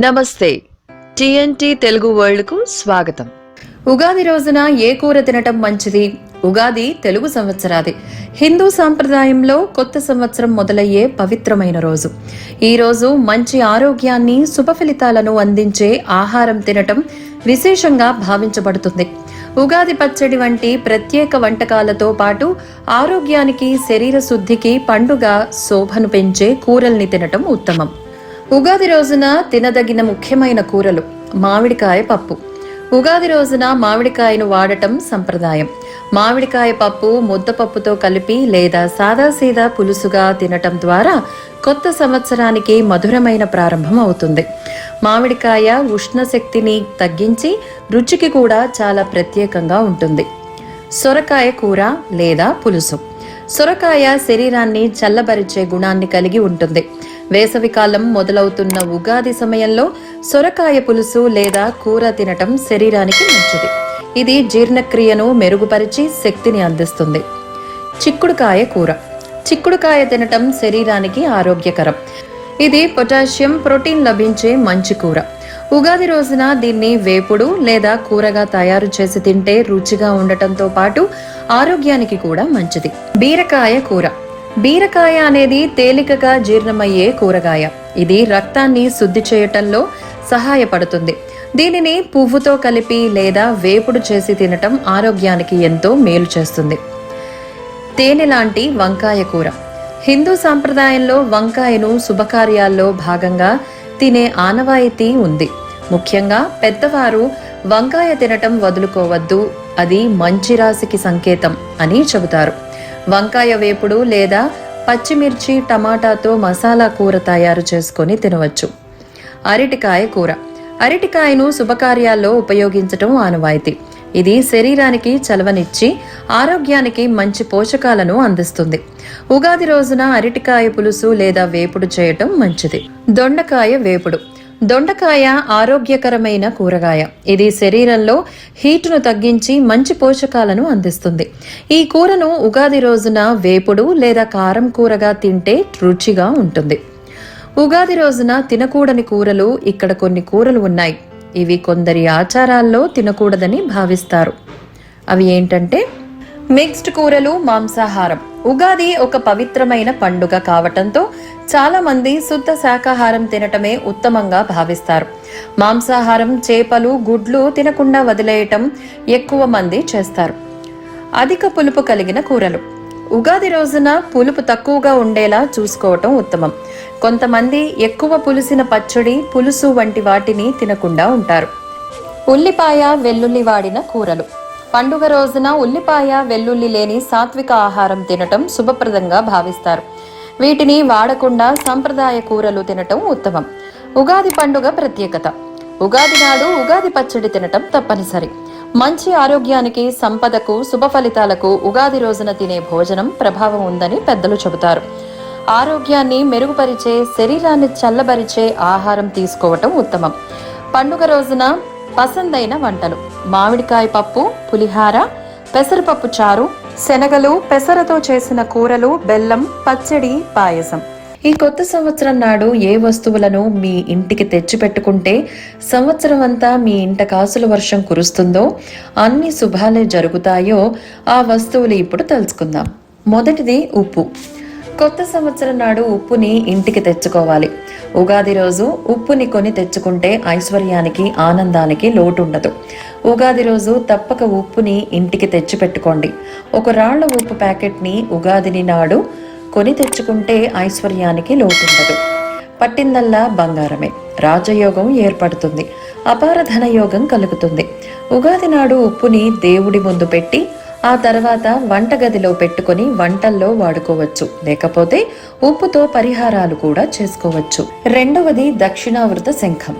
నమస్తే. టిఎన్టీ తెలుగు వరల్డ్కు స్వాగతం. ఉగాది రోజున ఏ కూర తినటం మంచిది? ఉగాది తెలుగు సంవత్సరాది. హిందూ సాంప్రదాయంలో కొత్త సంవత్సరం మొదలయ్యే పవిత్రమైన రోజు. ఈ రోజు మంచి ఆరోగ్యాన్ని శుభ ఫలితాలను అందించే ఆహారం తినటం విశేషంగా భావించబడుతుంది. ఉగాది పచ్చడి వంటి ప్రత్యేక వంటకాలతో పాటు ఆరోగ్యానికి శరీర శుద్ధికి పండుగ శోభను పెంచే కూరల్ని తినటం ఉత్తమం. ఉగాది రోజున తినదగిన ముఖ్యమైన కూరలు మామిడికాయ పప్పు. ఉగాది రోజున మామిడికాయను వాడటం సంప్రదాయం. మామిడికాయ పప్పు ముద్దపప్పుతో కలిపి లేదా సాదాసీదా పులుసుగా తినటం ద్వారా కొత్త సంవత్సరానికి మధురమైన ప్రారంభం అవుతుంది. మామిడికాయ ఉష్ణశక్తిని తగ్గించి రుచికి కూడా చాలా ప్రత్యేకంగా ఉంటుంది. సొరకాయ కూర లేదా పులుసు. సొరకాయ శరీరాన్ని చల్లబరిచే గుణాన్ని కలిగి ఉంటుంది. వేసవికాలం మొదలవుతున్న ఉగాది సమయంలో సొరకాయ పులుసు లేదా కూర తినటం శరీరానికి మంచిది. ఇది జీర్ణక్రియను మెరుగుపరిచి శక్తిని అందిస్తుంది. చిక్కుడుకాయ కూర. చిక్కుడుకాయ తినటం శరీరానికి ఆరోగ్యకరం. ఇది పొటాషియం ప్రోటీన్ లభించే మంచి కూర. ఉగాది రోజున దీన్ని వేపుడు లేదా కూరగా తయారు చేసి తింటే రుచిగా ఉండటంతో పాటు ఆరోగ్యానికి కూడా మంచిది. బీరకాయ కూర. బీరకాయ అనేది తేలికగా జీర్ణమయ్యే కూరగాయ. ఇది రక్తాన్ని శుద్ధి చేయటంలో సహాయపడుతుంది. దీనిని పువ్వుతో కలిపి లేదా వేపుడు చేసి తినటం ఆరోగ్యానికి ఎంతో మేలు చేస్తుంది. తేనె లాంటి వంకాయ కూర. హిందూ సాంప్రదాయంలో వంకాయను శుభకార్యాల్లో భాగంగా తినే ఆనవాయితీ ఉంది. ముఖ్యంగా పెద్దవారు వంకాయ తినటం వదులుకోవద్దు అది మంచి రాశికి సంకేతం అని చెబుతారు. వంకాయ వేపుడు లేదా పచ్చిమిర్చి టమాటాతో మసాలా కూర తయారు చేసుకొని తినవచ్చు. అరటికాయ కూర. అరటికాయను శుభకార్యాల్లో ఉపయోగించటం ఆనవాయితీ. ఇది శరీరానికి చలవనిచ్చి ఆరోగ్యానికి మంచి పోషకాలను అందిస్తుంది. ఉగాది రోజున అరటికాయ పులుసు లేదా వేపుడు చేయటం మంచిది. దొండకాయ వేపుడు. దొండకాయ ఆరోగ్యకరమైన కూరగాయ. ఇది శరీరంలో హీటును తగ్గించి మంచి పోషకాలను అందిస్తుంది. ఈ కూరను ఉగాది రోజున వేపుడు లేదా కారం కూరగా తింటే రుచిగా ఉంటుంది. ఉగాది రోజున తినకూడని కూరలు ఇక్కడ కొన్ని కూరలు ఉన్నాయి. ఇవి కొందరి ఆచారాల్లో తినకూడదని భావిస్తారు. అవి ఏంటంటే మిక్స్డ్ కూరలు మాంసాహారం. ఉగాది ఒక పవిత్రమైన పండుగ కావటంతో చాలా మంది శుద్ధ శాకాహారం తినటమే ఉత్తమంగా భావిస్తారు. మాంసాహారం చేపలు గుడ్లు తినకుండా వదిలేయటం ఎక్కువ మంది చేస్తారు. అధిక పులుపు కలిగిన కూరలు. ఉగాది రోజున పులుపు తక్కువగా ఉండేలా చూసుకోవటం ఉత్తమం. కొంతమంది ఎక్కువ పులిసిన పచ్చడి పులుసు వంటి వాటిని తినకుండా ఉంటారు. ఉల్లిపాయ వెల్లుల్లి వాడిన కూరలు. పండుగ రోజున ఉల్లిపాయ వెల్లుల్లి లేని సాత్విక ఆహారం తినటం శుభప్రదంగా భావిస్తారు. వీటిని వాడకుండా సంప్రదాయ కూరలు తినటం ఉత్తమం. ఉగాది పండుగ ప్రత్యేకత. ఉగాది నాడు ఉగాది పచ్చడి తినటం తప్పనిసరి. మంచి ఆరోగ్యానికి సంపదకు శుభ ఫలితాలకు ఉగాది రోజున తినే భోజనం ప్రభావం ఉందని పెద్దలు చెబుతారు. ఆరోగ్యాన్ని మెరుగుపరిచే శరీరాన్ని చల్లబరిచే ఆహారం తీసుకోవటం ఉత్తమం. పండుగ రోజున పసందైన వంటలు. మామిడికాయ పప్పు పులిహార పెసరపప్పు చారు శనగలు పెసరతో చేసిన కూరలు బెల్లం పచ్చడి పాయసం. ఈ కొత్త సంవత్సరం నాడు ఏ వస్తువులను మీ ఇంటికి తెచ్చిపెట్టుకుంటే సంవత్సరం అంతా మీ ఇంట కాసుల వర్షం కురుస్తుందో అన్ని శుభాలే జరుగుతాయో ఆ వస్తువులు ఇప్పుడు తెలుసుకుందాం. మొదటిది ఉప్పు. కొత్త సంవత్సరం నాడు ఉప్పుని ఇంటికి తెచ్చుకోవాలి. ఉగాది రోజు ఉప్పుని కొని తెచ్చుకుంటే ఐశ్వర్యానికి ఆనందానికి లోటు ఉండదు ఉగాది రోజు తప్పక ఉప్పుని ఇంటికి తెచ్చి పెట్టుకోండి ఒక రాళ్ళ ఉప్పు ప్యాకెట్ని ఉగాదిని నాడు కొని తెచ్చుకుంటే ఐశ్వర్యానికి లోటుండదు. పట్టిందల్లా బంగారమే. రాజయోగం ఏర్పడుతుంది. అపార ధనయోగం కలుగుతుంది. ఉగాది నాడు ఉప్పుని దేవుడి ముందు పెట్టి ఆ తర్వాత వంటగదిలో పెట్టుకొని వంటల్లో వాడుకోవచ్చు. లేకపోతే ఉప్పుతో పరిహారాలు కూడా చేసుకోవచ్చు. రెండవది దక్షిణావృత శంఖం.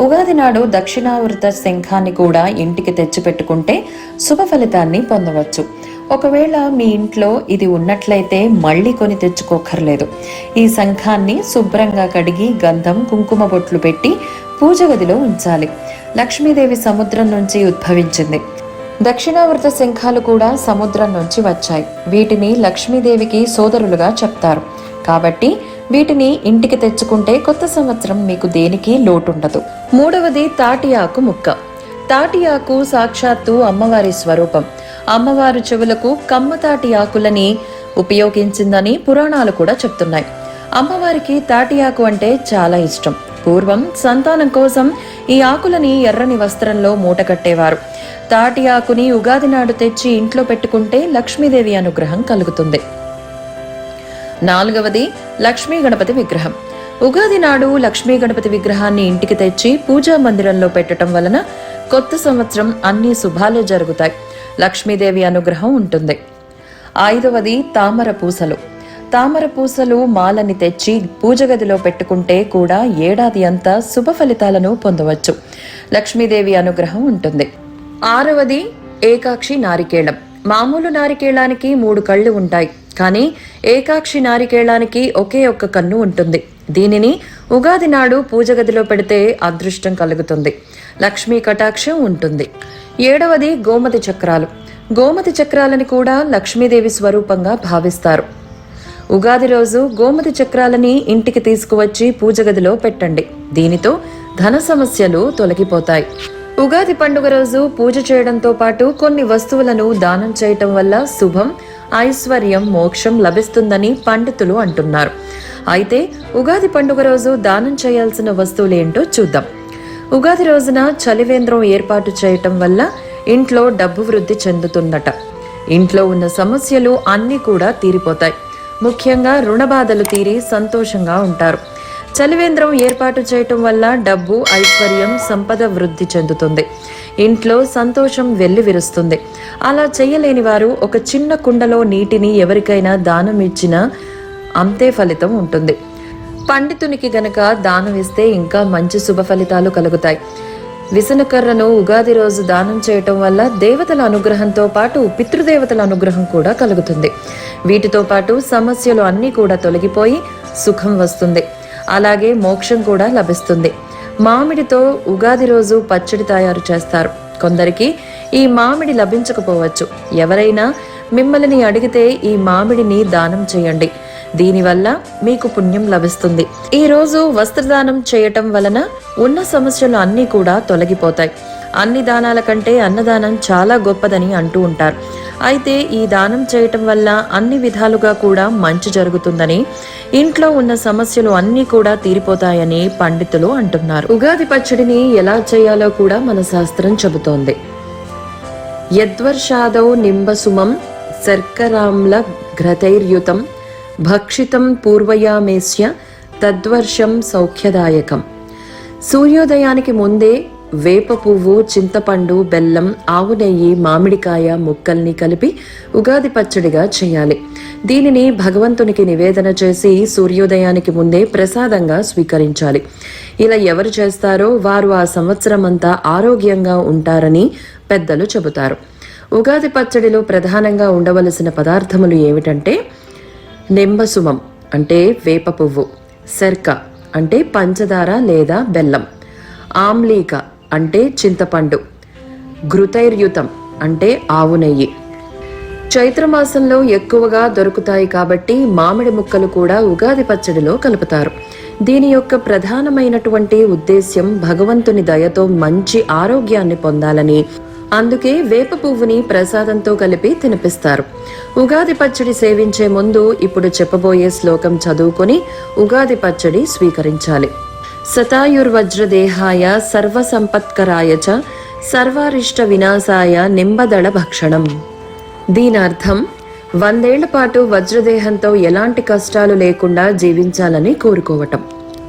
ఉగాది నాడు దక్షిణావృత శంఖాన్ని కూడా ఇంటికి తెచ్చిపెట్టుకుంటే శుభ ఫలితాన్ని పొందవచ్చు. ఒకవేళ మీ ఇంట్లో ఇది ఉన్నట్లయితే మళ్ళీ కొని తెచ్చుకోకర్లేదు. ఈ శంఖాన్ని శుభ్రంగా కడిగి గంధం కుంకుమ బొట్లు పెట్టి పూజ గదిలో ఉంచాలి. లక్ష్మీదేవి సముద్రం నుంచి ఉద్భవించింది. దక్షిణావృత శంఖాలు కూడా సముద్రం నుంచి వచ్చాయి. వీటిని లక్ష్మీదేవికి సోదరులుగా చెప్తారు. కాబట్టి వీటిని ఇంటికి తెచ్చుకుంటే కొత్త సంవత్సరం మీకు దేనికి లోటుండదు. మూడవది తాటియాకు ముక్క. తాటియాకు సాక్షాత్తు అమ్మవారి స్వరూపం. అమ్మవారు చెవులకు కమ్మ తాటి ఆకులని ఉపయోగించిందని పురాణాలు కూడా చెప్తున్నాయి. అమ్మవారికి తాటి ఆకు అంటే చాలా ఇష్టం. పూర్వం సంతానం కోసం ఈ ఆకులని ఎర్రని వస్త్రంలో మూట కట్టేవారు తాటి ఆకుని ఉగాది నాడు తెచ్చి ఇంట్లో పెట్టుకుంటే లక్ష్మీదేవి అనుగ్రహం కలుగుతుంది. నాలుగవది లక్ష్మీ గణపతి విగ్రహం. ఉగాది నాడు లక్ష్మీ గణపతి విగ్రహాన్ని ఇంటికి తెచ్చి పూజా మందిరంలో పెట్టడం వలన కొత్త సంవత్సరం అన్ని శుభాలే జరుగుతాయి. లక్ష్మీదేవి అనుగ్రహం ఉంటుంది. ఐదవది తామర పూసలు. తామర పూసలు మాలని తెచ్చి పూజ గదిలో పెట్టుకుంటే కూడా ఏడాది అంతా శుభ ఫలితాలను పొందవచ్చు. లక్ష్మీదేవి అనుగ్రహం ఉంటుంది. ఆరవది ఏకాక్షి నారికేళం. మామూలు నారికేళానికి మూడు కళ్ళు ఉంటాయి కానీ ఏకాక్షి నారికేళానికి ఒకే ఒక్క కన్ను ఉంటుంది. దీనిని ఉగాది నాడు పూజ గదిలో పెడితే అదృష్టం కలుగుతుంది. లక్ష్మీ కటాక్షం ఉంటుంది. ఏడవది గోమతి చక్రాలు. గోమతి చక్రాలని కూడా లక్ష్మీదేవి స్వరూపంగా భావిస్తారు. ఉగాది రోజు గోమతి చక్రాలని ఇంటికి తీసుకువచ్చి పూజ గదిలో పెట్టండి. దీనితో ధన సమస్యలు తొలగిపోతాయి. ఉగాది పండుగ రోజు పూజ చేయడంతో పాటు కొన్ని వస్తువులను దానం చేయటం వల్ల శుభం ఐశ్వర్యం మోక్షం లభిస్తుందని పండితులు అంటున్నారు. అయితే ఉగాది పండుగ రోజు దానం చేయాల్సిన వస్తువులేంటో చూద్దాం. ఉగాది రోజున చలివేంద్రం ఏర్పాటు చేయటం వల్ల ఇంట్లో డబ్బు వృద్ధి చెందుతుందట. ఇంట్లో ఉన్న సమస్యలు అన్నీ కూడా తీరిపోతాయి. ముఖ్యంగా రుణ బాధలు తీరి సంతోషంగా ఉంటారు. చలివేంద్రం ఏర్పాటు చేయటం వల్ల డబ్బు ఐశ్వర్యం సంపద వృద్ధి చెందుతుంది. ఇంట్లో సంతోషం వెల్లివిరుస్తుంది అలా చేయలేని వారు ఒక చిన్న కుండలో నీటిని ఎవరికైనా దానం ఇచ్చినా అంతే ఫలితం ఉంటుంది. పండితునికి గనక దానం ఇస్తే ఇంకా మంచి శుభ ఫలితాలు కలుగుతాయి. విసనకర్రను ఉగాది రోజు దానం చేయటం వల్ల దేవతల అనుగ్రహంతో పాటు పితృదేవతల అనుగ్రహం కూడా కలుగుతుంది. వీటితో పాటు సమస్యలు అన్నీ కూడా తొలగిపోయి సుఖం వస్తుంది. అలాగే మోక్షం కూడా లభిస్తుంది. మామిడితో ఉగాది రోజు పచ్చడి తయారు చేస్తారు. కొందరికి ఈ మామిడి లభించకపోవచ్చు. ఎవరైనా మిమ్మల్ని అడిగితే ఈ మామిడిని దానం చేయండి. దీనివల్ల మీకు పుణ్యం లభిస్తుంది. ఈ రోజు వస్త్రదానం చేయటం వలన ఉన్న సమస్యలు అన్నీ కూడా తొలగిపోతాయి. అన్ని దానాల కంటే అన్నదానం చాలా గొప్పదని అంటూ ఉంటారు. అయితే ఈ దానం చేయటం వల్ల అన్ని విధాలుగా కూడా మంచి జరుగుతుందని ఇంట్లో ఉన్న సమస్యలు అన్నీ కూడా తీరిపోతాయని పండితులు అంటున్నారు. ఉగాది పచ్చడిని ఎలా చేయాలో కూడా మన శాస్త్రం చెబుతోంది. యద్వర్షాదౌ నింబసుమం శర్కరాంల ఘ్రతైర్యుతం భక్షితం పూర్వయామేస్య తద్వర్షం సౌఖ్యదాయకం. సూర్యోదయానికి ముందే వేప పువ్వు చింతపండు బెల్లం ఆవు నెయ్యి మామిడికాయ ముక్కల్ని కలిపి ఉగాది పచ్చడిగా చేయాలి. దీనిని భగవంతునికి నివేదన చేసి సూర్యోదయానికి ముందే ప్రసాదంగా స్వీకరించాలి. ఇలా ఎవరు చేస్తారో వారు ఆ సంవత్సరం అంతా ఆరోగ్యంగా ఉంటారని పెద్దలు చెబుతారు. ఉగాది పచ్చడిలో ప్రధానంగా ఉండవలసిన పదార్థములు ఏమిటంటే నింబసుమం అంటే వేప పువ్వు శర్క అంటే పంచదార లేదా బెల్లం ఆమ్లీక అంటే చింతపండు. ఘృతైర్యుతం అంటే ఆవు నెయ్యి. చైత్రమాసంలో ఎక్కువగా దొరుకుతాయి కాబట్టి మామిడి ముక్కలు కూడా ఉగాది పచ్చడిలో కలుపుతారు. దీని యొక్క ప్రధానమైనటువంటి ఉద్దేశ్యం భగవంతుని దయతో మంచి ఆరోగ్యాన్ని పొందాలని. అందుకే వేప పువ్వుని ప్రసాదంతో కలిపి తినిపిస్తారు. ఉగాది పచ్చడి సేవించే ముందు ఇప్పుడు చెప్పబోయే శ్లోకం చదువుకొని ఉగాది పచ్చడి స్వీకరించాలి. సతాయుర్వజ్రదేహాయ సర్వసంపత్కరాయ చ సర్వారిష్ట వినాశాయ నింబదళ భక్షణం దీనార్థం అర్థం వందేళ్ళ పాటు వజ్రదేహంతో ఎలాంటి కష్టాలు లేకుండా జీవించాలని కోరుకోవటం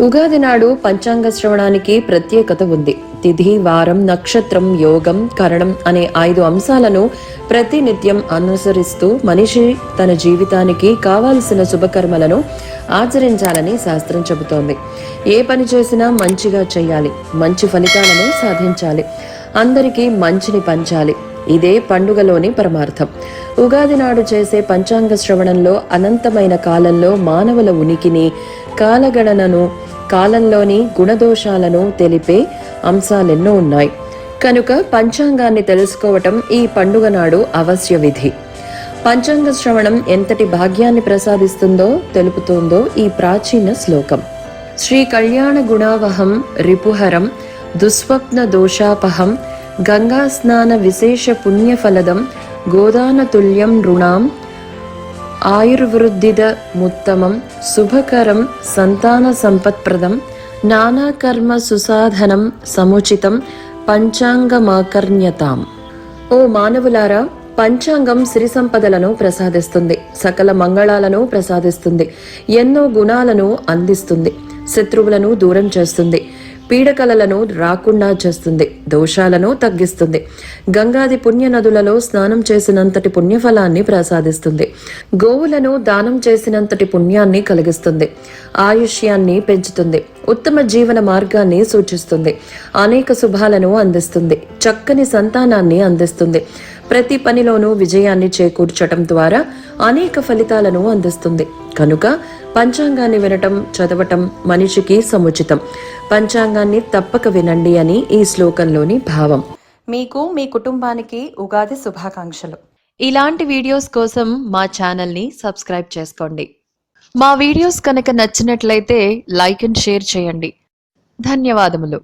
ఉగాది నాడు పంచాంగ శ్రవణానికి ప్రత్యేకత ఉంది. తిథి వారం నక్షత్రం యోగం కరణం అనే ఐదు అంశాలను ప్రతినిత్యం అనుసరిస్తూ మనిషి తన జీవితానికి కావాల్సిన శుభకర్మలను ఆచరించాలని శాస్త్రం చెబుతోంది. ఏ పని చేసినా మంచిగా చేయాలి. మంచి ఫలితాలను సాధించాలి. అందరికీ మంచిని పంచాలి. ఇదే పండుగలోని పరమార్థం. ఉగాది నాడు చేసే పంచాంగ శ్రవణంలో అనంతమైన కాలంలో మానవుల ఉనికిని కాలగణనను కాలంలోని గుణదోషాలను తెలిపే అంశాలెన్నో ఉన్నాయి. కనుక పంచాంగాన్ని తెలుసుకోవటం ఈ పండుగ నాడు అవశ్య విధి. పంచాంగ శ్రవణం ఎంతటి భాగ్యాన్ని ప్రసాదిస్తుందో తెలుపుతుందో ఈ ప్రాచీన శ్లోకం. శ్రీ కళ్యాణ గుణావహం రిపుహరం దుస్వప్న దోషాపహం గంగా స్నాన విశేష పుణ్యఫలదం గోదాన తుల్యం ఆయుర్వృద్ధిద ముత్తమం శుభకరం సంతాన సంపత్ప్రదం నానాకర్మ సుసాధనం సముచితం పంచాంగమాకర్ణ్యతాం. ఓ మానవులారా పంచాంగం సిరి సంపదలను ప్రసాదిస్తుంది సకల మంగళాలను ప్రసాదిస్తుంది ఎన్నో గుణాలను అందిస్తుంది శత్రువులను దూరం చేస్తుంది పీడకలలను రాకుండా చేస్తుంది దోషాలను తగ్గిస్తుంది. గంగాది పుణ్య నదులలో స్నానం చేసినంతటి పుణ్యఫలాన్ని ప్రసాదిస్తుంది. గోవులను దానం చేసినంతటి పుణ్యాన్ని కలిగిస్తుంది. ఆయుష్యాన్ని పెంచుతుంది. ఉత్తమ జీవన మార్గాన్ని సూచిస్తుంది. అనేక శుభాలను అందిస్తుంది. చక్కని సంతానాన్ని అందిస్తుంది. ప్రతి పనిలోనూ విజయాన్ని చేకూర్చటం ద్వారా అనేక ఫలితాలను అందిస్తుంది. కనుక పంచాంగాన్ని వినటం చదవటం మనిషికి సముచితం. పంచాంగాన్ని తప్పక వినండి అని ఈ శ్లోకంలోని భావం. మీకు మీ కుటుంబానికి ఉగాది శుభాకాంక్షలు. ఇలాంటి వీడియోస్ కోసం మా ఛానల్ని సబ్స్క్రైబ్ చేసుకోండి. మా వీడియోస్ కనుక నచ్చినట్లయితే లైక్ అండ్ షేర్ చేయండి. ధన్యవాదములు.